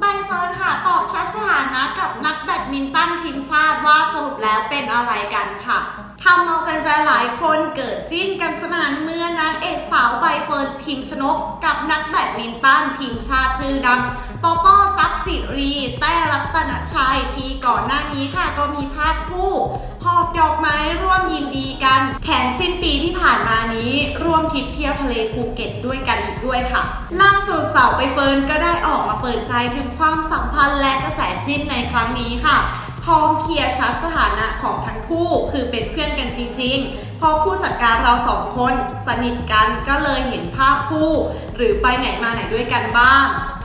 ใบเฟิร์นค่ะตอบชัดสถานะกับนักแบดมินตันทีมชาติว่าสรุปแล้วเป็นอะไรกันค่ะทำเอาแฟนๆหลายคนเกิดจิ้นกันสนานเมื่อนางเอกสาวใบเฟิร์นพิมพ์ชนก กับนักแบดมินตันทีมชาติชื่อดังปอป้อซับสิรี แต้รัตนชัยที่ก่อนหน้านี้ค่ะก็มีภาพคู่ หอบดอกไม้ร่วมยินดีกัน แถมสิ้น ที่ผ่านมานี้ร่วมทริปเที่ยวทะเลภูเก็ตด้วยกันอีกด้วยค่ะ ล่าสุดสาวใบเฟิร์นก็ได้ออกมาเปิดใจถึงความสัมพันธ์และกระแสจิ้นในครั้งนี้ค่ะพร้อมเคลียร์ชัดสถานะของทั้งคู่คือเป็นเพื่อนกันจริงๆพราะผู้จัดการเราสองคนสนิทกันก็เลยเห็นภาพคู่ หรือไปไหนมาไหนด้วยกันบ้าง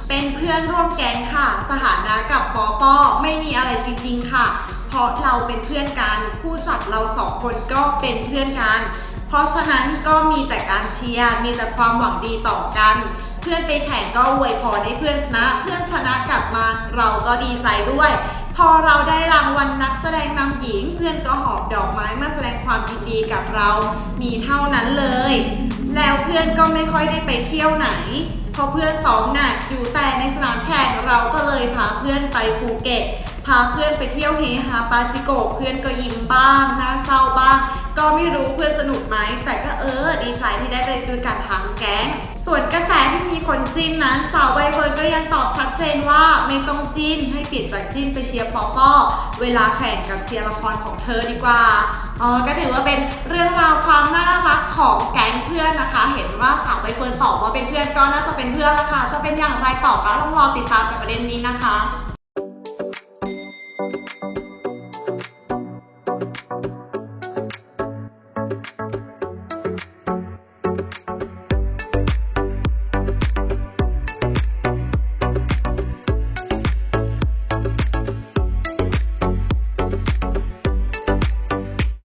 เป็นเพื่อนร่วมแก๊งค่ะ สถานะกับปอปอไม่มีอะไรจริงๆค่ะ เพราะเราเป็นเพื่อนกัน ผู้จัดเราสองคนก็เป็นเพื่อนกัน เพราะฉะนั้นก็มีแต่การเชียร์มีแต่ความหวังดีต่อกัน เพื่อนไปแข่งก็อวยพรให้เพื่อนชนะ เพื่อนชนะกลับมาเราก็ดีใจด้วย พอเราได้รางวัลนักแสดงนำหญิง เพื่อนก็หอบดอกไม้มาแสดงความยินดีกับเรามีเท่านั้นเลย แล้วเพื่อนก็ไม่ค่อยได้ไปเที่ยวไหนเพราะเพื่อนสองน่ะอยู่แต่ในสนามแข่งเราก็เลยพาเพื่อนไปภูเก็ต พาเพื่อนไปเที่ยวเฮฮาปาจิโกเพื่อนก็ยิ้มบ้างน่าเศร้าบ้าง ก็ไม่รู้เพื่อนสนุกไหม แต่ก็เออ ดีใจที่ได้ไปด้วยกันทั้งแก๊ง ส่วนกระแสที่มีคนจิ้นนั้นสาวใบเฟิร์นก็ยังตอบชัดเจนว่าไม่ต้องจิ้นให้เปลี่ยนจากจิ้นไปเชียร์ปอปอเวลาแข่งกับเชียร์ละครของเธอดีกว่าอ๋อก็ถือว่าเป็นเรื่องราวความน่ารักของแก๊งเพื่อนนะคะ เห็นว่าสาวใบเฟิร์นตอบว่าเป็นเพื่อนก็น่าจะเป็นเพื่อนละค่ะจะเป็นอย่างไรต่อก็ต้องรอติดตามกับประเด็นนี้นะคะ